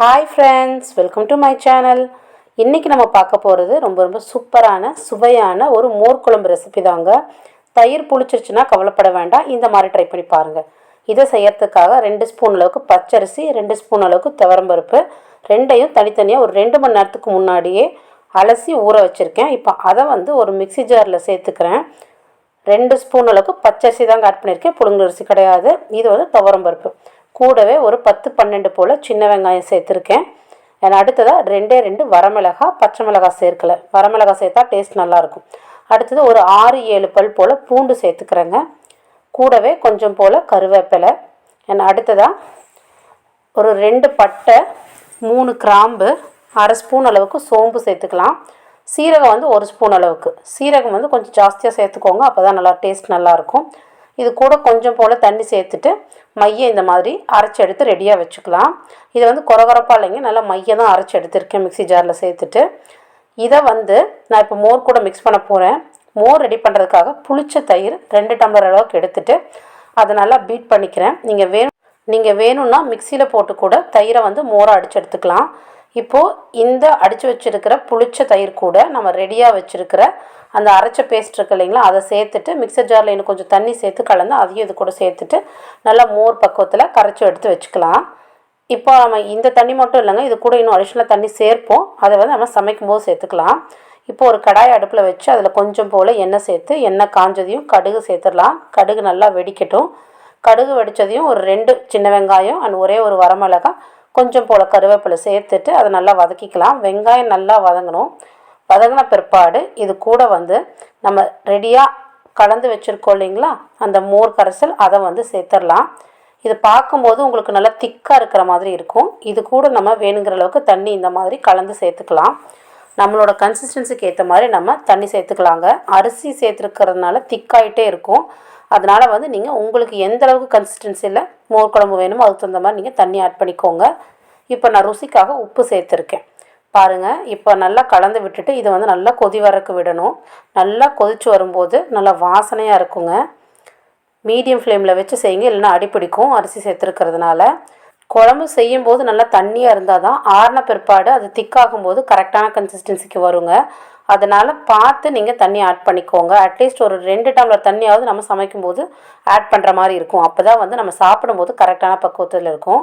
Hi friends welcome to my channel இன்றைக்கி நம்ம பார்க்க போகிறது ரொம்ப ரொம்ப சூப்பரான சுவையான ஒரு மோர் குழம்பு ரெசிபி தாங்க. தயிர் புளிச்சிருச்சுன்னா கவலைப்பட வேண்டாம். இந்த மாதிரி ட்ரை பண்ணி பாருங்கள் இதை செய்யறதுக்காக ரெண்டு ஸ்பூன் அளவுக்கு பச்சரிசி ரெண்டு ஸ்பூன் அளவுக்கு துவரம்பருப்பு ரெண்டையும் தனித்தனியாக ஒரு ரெண்டு மணி நேரத்துக்கு முன்னாடியே அலசி ஊற வச்சுருக்கேன். இப்போ அதை வந்து ஒரு மிக்சி ஜாரில் சேர்த்துக்கிறேன். ரெண்டு ஸ்பூன் அளவுக்கு பச்சரிசி தாங்க ஆட் பண்ணியிருக்கேன் புழுங்கரிசி கிடையாது. இது வந்து துவரம்பருப்பு. கூடவே ஒரு பத்து பன்னெண்டு போல் சின்ன வெங்காயம் சேர்த்துருக்கேன். ஏன்னா அடுத்ததாக ரெண்டே ரெண்டு வரமிளகா பச்சை மிளகாய் சேர்க்கலை. வரமிளகா சேர்த்தா டேஸ்ட் நல்லாயிருக்கும் அடுத்தது ஒரு ஆறு ஏழு பல் போல் பூண்டு சேர்த்துக்கிறேங்க. கூடவே கொஞ்சம் போல் கருவேப்பிலை. ஏன்னா அடுத்ததாக ஒரு ரெண்டு பட்டை மூணு கிராம்பு அரை ஸ்பூன் அளவுக்கு சோம்பு சேர்த்துக்கலாம். சீரகம் வந்து ஒரு ஸ்பூன் அளவுக்கு. சீரகம் வந்து கொஞ்சம் ஜாஸ்தியாக சேர்த்துக்கோங்க அப்போ தான் நல்லா டேஸ்ட் நல்லாயிருக்கும் இது கூட கொஞ்சம் போல் தண்ணி சேர்த்துட்டு மையை இந்த மாதிரி அரைச்சி எடுத்து ரெடியாக வச்சுக்கலாம். இதை வந்து குறகுறப்பாக இல்லைங்க நல்லா மையை தான் அரைச்சி எடுத்துருக்கேன் மிக்சி ஜாரில் சேர்த்துட்டு. இதை வந்து நான் இப்போ மோர் கூட மிக்ஸ் பண்ண போகிறேன் மோர் ரெடி பண்ணுறதுக்காக புளிச்ச தயிர் ரெண்டு டம்ளர் அளவுக்கு எடுத்துட்டு அதை நல்லா பீட் பண்ணிக்கிறேன். நீங்கள் வேணும் நீங்கள் வேணும்னா மிக்சியில் போட்டு கூட தயிரை வந்து மோரை அடித்து எடுத்துக்கலாம். இப்போது இந்த அடித்து வச்சுருக்கிற புளிச்ச தயிர் கூட நம்ம ரெடியாக வச்சுருக்கிற அந்த அரைச்ச பேஸ்ட் இருக்கு இல்லைங்களா அதை சேர்த்துட்டு மிக்சர் ஜாரில் இன்னும் கொஞ்சம் தண்ணி சேர்த்து கலந்து அதையும் இது கூட சேர்த்துட்டு நல்லா மோர் பக்குவத்தில் கரைச்சி எடுத்து வச்சுக்கலாம். இப்போ நம்ம இந்த தண்ணி மட்டும் இல்லைங்க இது கூட இன்னும் அடிஷ்னலாக தண்ணி சேர்ப்போம். அதை வந்து நம்ம சமைக்கும் போது சேர்த்துக்கலாம். இப்போ ஒரு கடாய் அடுப்பில் வச்சு அதில் கொஞ்சம் போல் எண்ணெய் சேர்த்து எண்ணெய் காஞ்சதையும் கடுகு சேர்த்துடலாம். கடுகு நல்லா வெடிக்கட்டும். கடுகு வெடித்ததையும் ஒரு ரெண்டு சின்ன வெங்காயம் அண்ட் ஒரே ஒரு வரமிளகாய் கொஞ்சம் போல் கருவேப்பிலை சேர்த்துட்டு அதை நல்லா வதக்கிக்கலாம். வெங்காயம் நல்லா வதங்கணும். வதங்கின பிற்பாடு இது கூட வந்து நம்ம ரெடியாக கலந்து வச்சுருக்கோம் இல்லைங்களா? அந்த மோர் கரைசல் அதை வந்து சேர்த்துடலாம். இது பார்க்கும்போது உங்களுக்கு நல்லா திக்காக இருக்கிற மாதிரி இருக்கும். இது கூட நம்ம வேணுங்கிற அளவுக்கு தண்ணி இந்த மாதிரி கலந்து சேர்த்துக்கலாம். நம்மளோட கன்சிஸ்டன்சிக்கு ஏற்ற மாதிரி நம்ம தண்ணி சேர்த்துக்கலாங்க. அரிசி சேர்த்துருக்கிறதுனால திக்காயிட்டே இருக்கும். அதனால் வந்து நீங்கள் உங்களுக்கு எந்த அளவுக்கு கன்சிஸ்டன்சியில் மோர் குழம்பு வேணுமோ அதுக்கு தகுந்த மாதிரி நீங்கள் தண்ணி ஆட் பண்ணிக்கோங்க. இப்போ நான் ருசிக்காக உப்பு சேர்த்துருக்கேன். பாருங்கள் இப்போ நல்லா கலந்து விட்டுட்டு இதை வந்து நல்லா கொதி வரக்கு விடணும். நல்லா கொதிச்சு வரும்போது நல்லா வாசனையாக இருக்குங்க. மீடியம் ஃப்ளேமில் வச்சு செய்யுங்க இல்லைன்னா அடிப்பிடிக்கும் அரிசி சேர்த்துருக்கிறதுனால. குழம்பு செய்யும்போது நல்லா தண்ணியாக இருந்தால் தான் ஆறின பிற்பாடு அது திக்காகும் போது கரெக்டான கன்சிஸ்டன்சிக்கு வருங்க. அதனால் பார்த்து நீங்கள் தண்ணி ஆட் பண்ணிக்கோங்க. அட்லீஸ்ட் ஒரு ரெண்டு டம்ளர் தண்ணியாவது நம்ம சமைக்கும்போது ஆட் பண்ணுற மாதிரி இருக்கும். அப்போ தான் வந்து நம்ம சாப்பிடும்போது கரெக்டான பக்குவத்தில் இருக்கும்.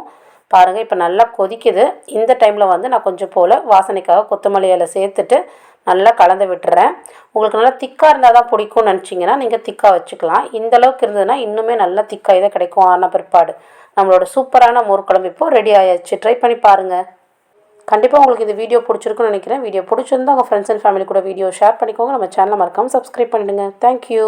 பாருங்கள் இப்போ நல்லா கொதிக்குது. இந்த டைமில் வந்து நான் கொஞ்சம் போல் வாசனைக்காக கொத்தமல்லி இலை சேர்த்துட்டு நல்லா கலந்து விட்டுறேன். உங்களுக்கு நல்லா திக்காக இருந்தால் தான் பிடிக்கும்னு நினச்சிங்கன்னா நீங்கள் திக்காக வச்சுக்கலாம். இந்த அளவுக்கு இருந்ததுன்னா இன்னுமே நல்லா திக்காக இதை கிடைக்கும். ஆன பிற்பாடு நம்மளோட சூப்பரான மோர் குழம்பு இப்போது ரெடி ஆயாச்சு. ட்ரை பண்ணி பாருங்கள் கண்டிப்பாக உங்களுக்கு இந்த வீடியோ பிடிச்சிருக்குன்னு நினைக்கிறேன். வீடியோ பிடிச்சிருந்தா உங்கள் ஃப்ரெண்ட்ஸ் அண்ட் ஃபேமிலி கூட வீடியோ ஷேர் பண்ணிக்கோங்க. நம்ம சேனலை மறக்காமல் சப்ஸ்கிரைப் பண்ணிவிடுங்க தேங்க்யூ